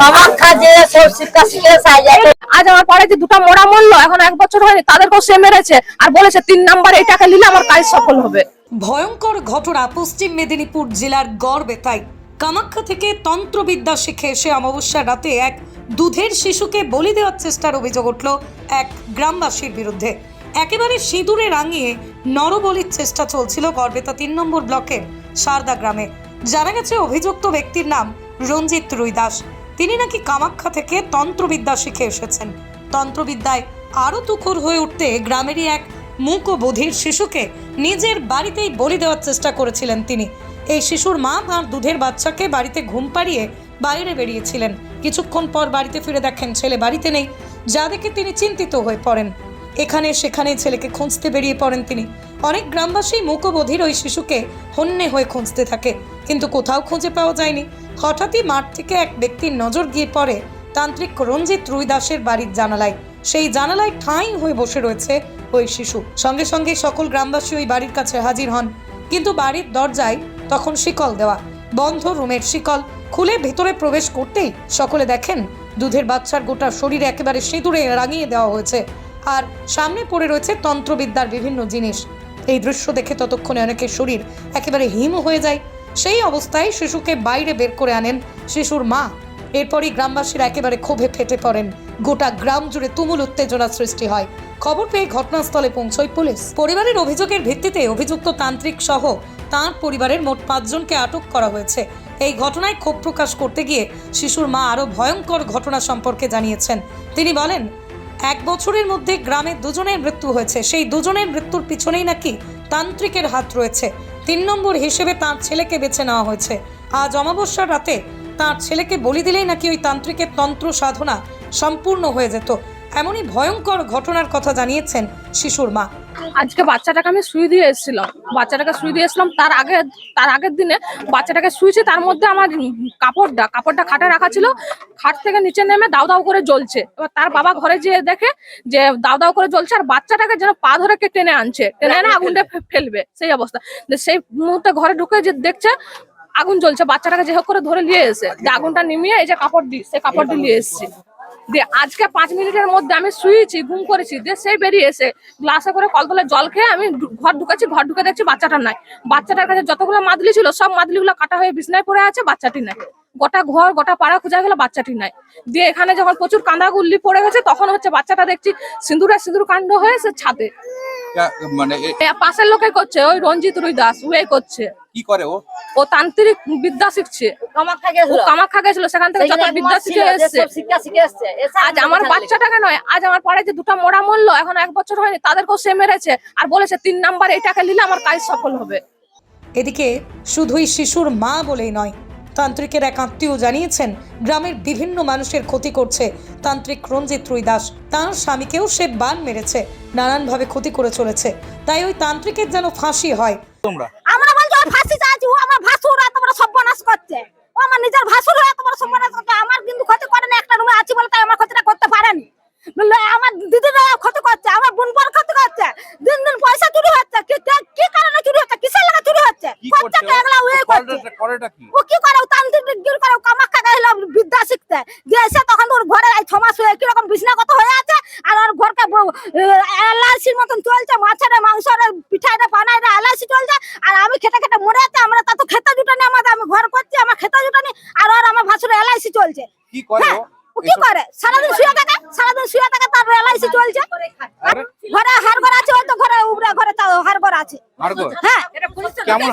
কামাখ্যা যে সব শিক্ষা শিখে আজ আমার পরে যে দুটো মোড়া মরলো এখন এক বছর হয়নি তাদেরকেও সে মেরেছে আর বলেছে তিন নাম্বার এই টাকা নিলে আমার কাজ সফল হবে। ভয়ঙ্কর ঘটনা পশ্চিম মেদিনীপুর জেলার গড়বেতায় কামাখ্যা থেকে তন্ত্রবিদ্যা শিখে এসে অমাবস্যার রাতে এক দুধের শিশুকে বলি দেওয়ার চেষ্টার অভিযোগ উঠল এক গ্রামবাসীর বিরুদ্ধে। একেবারে সিঁদুরে রাঙিয়ে নরবলির চেষ্টা চলছিল গড়বেতা তিন নম্বর ব্লকের সারদা গ্রামে। জানা গেছে অভিযুক্ত ব্যক্তির নাম রঞ্জিত রুইদাস। তিনি নাকি কামাখ্যা থেকে তন্ত্রবিদ্যা শিখে এসেছেন। তন্ত্রবিদ্যায় আরও তুখর হয়ে উঠতে গ্রামেরই এক মূক ও বধির শিশুকে নিজের বাড়িতেই বলি দেওয়ার চেষ্টা করেছিলেন তিনি। এই শিশুর মা তাঁর দুধের বাচ্চাকে বাড়িতে ঘুম পাড়িয়ে বাইরে বেরিয়েছিলেন। কিছুক্ষণ পর বাড়িতে ফিরে দেখেন ছেলে বাড়িতে নেই, যা দেখে তিনি চিন্তিত হয়ে পড়েন। এখানে সেখানে ছেলেকে খুঁজতে বেরিয়ে পড়েন তিনি। অনেক গ্রামবাসী মুখবধির ওই শিশুকে হন্যে হয়ে খুঁজতে থাকে, কিন্তু কোথাও খুঁজে পাওয়া যায়নি। হঠাৎই মাঠ থেকে এক ব্যক্তির নজর গিয়ে পড়ে তান্ত্রিক রঞ্জিত রুই দাসের বাড়ির জানালায়। সেই জানালায় ঠাঁই হয়ে বসে রয়েছে ওই শিশু। সঙ্গে সঙ্গে সকল গ্রামবাসী ওই বাড়ির কাছে হাজির হন। কিন্তু বাড়ির দরজায় তখন শিকল দেওয়া, বন্ধ রুমের শিকল। খুলে ভেতরে প্রবেশ করতেই সকলে দেখেন, দুধের বাচ্চার গোটা শরীরে একেবারে সিঁদুরে রাঙিয়ে দেওয়া হয়েছে। আর সামনে পড়ে রয়েছে তন্ত্রবিদ্যার বিভিন্ন জিনিস। এই দৃশ্য দেখে ততক্ষণে অনেকের শরীর একেবারে হিম হয়ে যায়। সেই অবস্থায় শিশুকে বাইরে বের করে আনেন শিশুর মা। এরপরই গ্রামবাসীরা একেবারে ক্ষোভে ফেটে পড়েন। গোটা গ্রাম জুড়ে তুমুল উত্তেজনার সৃষ্টি হয়। খবর পেয়ে ঘটনাস্থলে পৌঁছয় পুলিশ। পরিবারের অভিযোগের ভিত্তিতে অভিযুক্ত তান্ত্রিক সহ তাঁর পরিবারের মোট পাঁচজনকে আটক করা হয়েছে। এই ঘটনায় ক্ষোভ প্রকাশ করতে গিয়ে শিশুর মা আরও ভয়ঙ্কর ঘটনা সম্পর্কে জানিয়েছেন। তিনি বলেন এক বছরের মধ্যে গ্রামে দুজনের মৃত্যু হয়েছে। সেই দুজনের মৃত্যুর পিছনেই নাকি তান্ত্রিকের হাত রয়েছে। তিন নম্বর হিসেবে তার ছেলেকে বেছে নেওয়া হয়েছে। আজ অমাবস্যার রাতে তার ছেলেকে বলি দিলেই নাকি ওই তান্ত্রিকের তন্ত্র সাধনা সম্পূর্ণ হয়ে যেত। এমনই ভয়ঙ্কর ঘটনার কথা জানিয়েছেন শিশুর মা। আজকে বাচ্চাটাকে আমি শুই দিয়ে এসেছিলাম। বাচ্চাটাকে শুই দিয়ে এসেছিলাম, তার আগে, তার আগের দিনে বাচ্চাটাকে শুয়েছি তার মধ্যে আমার কাপড়টা কাপড়টা খাটে রাখা ছিল, খাট থেকে নিচে নেমে দাউ দাউ করে জ্বলছে। এবার তার বাবা ঘরে যেয়ে দেখে যে দাউ দাউ করে জ্বলছে, আর বাচ্চাটাকে যেন পা ধরে কে টেনে আনছে। টেনে এনে আগুনটা ফেলবে, সেই অবস্থা। সেই মুহূর্তে ঘরে ঢুকে যে দেখছে, আগুন জ্বলছে, বাচ্চাটাকে যে হোক করে ধরে নিয়ে এসে আগুনটা নিমিয়ে এই যে কাপড় দিই সেই কাপড়টি নিয়ে এসেছি। দিয়ে আজকে পাঁচ মিনিটের মধ্যে আমি শুয়েছি, ঘুম করেছি, দিয়ে সে বেরিয়ে এসে গ্লাসে করে কলতলায় জল খেয়ে আমি ঘর ঢুকেছি ঘর ঢুকে দেখছি বাচ্চাটা নাই। বাচ্চাটার কাছে যতগুলো মাদলি ছিল, সব মাদলিগুলো কাটা হয়ে বিছনায় পড়ে আছে, বাচ্চাটি নাই। গোটা ঘর, গোটা পাড়া খোঁজা গেল, বাচ্চাটি নাই। দিয়ে এখানে যখন প্রচুর কাঁদা গুল্লি পড়ে গেছে, তখন হচ্ছে বাচ্চাটা দেখছি সিঁদুরে সিঁদুর কাণ্ড হয়ে সে ছাদে। মানে পাশের লোকে করছে ওই রঞ্জিত রুই দাস ওয়ে করছে। কি করে ও? ও তান্ত্রিক বিদ্যা শিখছে। কামাখ্যা গেছিল। সেখান থেকে যত বিদ্যা শিখে এসছে। আজ আমার বাচ্চাটাকে নয় আজ আমার পাড়ে যে দুটো মোড়া মরলো এখন এক বছর হয়নি তাদেরকেও সে মেরেছে আর বলেছে তিন নাম্বার এই টাকা নিলে আমার কাজ সফল হবে। এদিকে শুধুই শিশুর মা বলেই নয় তান্ত্রিকের এক আত্মীয় জানিয়েছেন গ্রামের বিভিন্ন মানুষের ক্ষতি করছে। তান্ত্রিক রঞ্জিত রুই দাস তাঁর স্বামীকেও সে বান মেরেছে নানানভাবে ক্ষতি করে চলেছে। তাই ওই তান্ত্রিকের যেন ফাঁসি হয়। তোমরা? আমরা বলছি ফাঁসি চাইছি ও আমার সর্বনাশ করছে। ও আমার নিজের সর্বনাশ করছে। আমার কিন্তু ক্ষতি করে না একটা রুমে আছি বলে তাই আমার ক্ষতিটা করতে পারেনি। বলল, আমার দিদিরা ক্ষতি করছে আমার বোন বড় ক্ষতি করছে। দিন দিন পয়সা চুরি হচ্ছে কি কারণে চুরি হচ্ছে কিসের লাগা চুরি হচ্ছে? কি করছে? ও? এগুলা ওই করছে। করেটা- করেটা কি ও কি করে ও তান্ত্রিক গির করে ও কামাখ্যা গেছিল বিদ্যা শিখতে দিয়ে এসে তখন ওর ঘরে এই ছমাস হয়ে কীরকম বিছনাগত হয়ে আছে আর ওর ঘরকে এলআইসির মতন চলছে মাছের মাংসের পিঠাইটা পানাইটা এলআইসি চলছে আর আমি খেতে খেতে মরে যাচ্ছে আমরা তা তো খেতে জুটানি আমাদের আমি ঘর করছি আমার খেতে জুটানি আর ওর আমার ভাসুর এলআইসি চলছে। কি করে হ্যাঁ ও? ও কি করে? সারাদিন শুয়ে থাকে সারাদিন শুয়ে থাকে তার এলআইসি চলছে। আরে ঘরে হাড়গড় আছে ওই তো ঘরে উপরে ঘরে তাও হাড়গড় আছে। হ্যাঁ। কেমন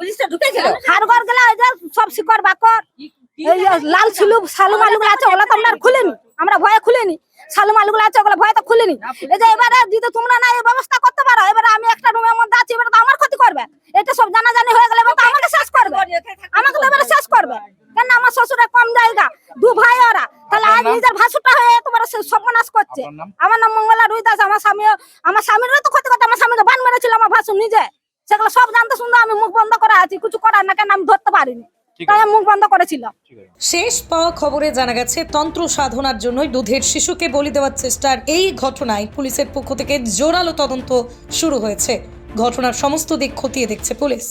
পুলিশটা ঢুকেছিল? গেলে সব শিকড় বাকর লাল সিলু সালু মালুগুলো আছে ওগুলো তো আমরা আর খুলিনি। আমরা ভয়ে খুলিনি। সালু মালুগুলো আছে ওগুলো ভয়ে তো খুলিনি এই যে এবারে যদি তোমরা না এই ব্যবস্থা করতে পারো এবারে আমি একটা রুমের মধ্যে আছি এবারে তো আমার ক্ষতি করবে। এটা সব জানাজানি হয়ে গেলে তো আমাকে শেষ করবে। আমাকে তো এবারে শেষ করবে। কেন আমার শ্বশুরের কম জায়গা দু ভাই ওরা। তাহলে আজ নিজের ভাসুরটা হয়ে তোমার সর্বনাশ করছে। আমার নাম মঙ্গলা রুই দাস আমার স্বামী আমার স্বামীরও তো ক্ষতি করতে আমার স্বামী তো বান মেরেছিল আমার ভাসুর নিজে। সেগুলো সব জানতে শুনতে আমি মুখ বন্ধ করে আছি কিছু করার না কেন আমি ধরতে পারিনি। আমি মুখ বন্ধ করেছিল। শেষ পাওয়া খবরে জানা গেছে তন্ত্র সাধনার জন্যই দুধের শিশুকে বলি দেওয়ার চেষ্টার এই ঘটনায় পুলিশের পক্ষ থেকে জোরালো তদন্ত শুরু হয়েছে। ঘটনার সমস্ত দিক খতিয়ে দেখছে পুলিশ।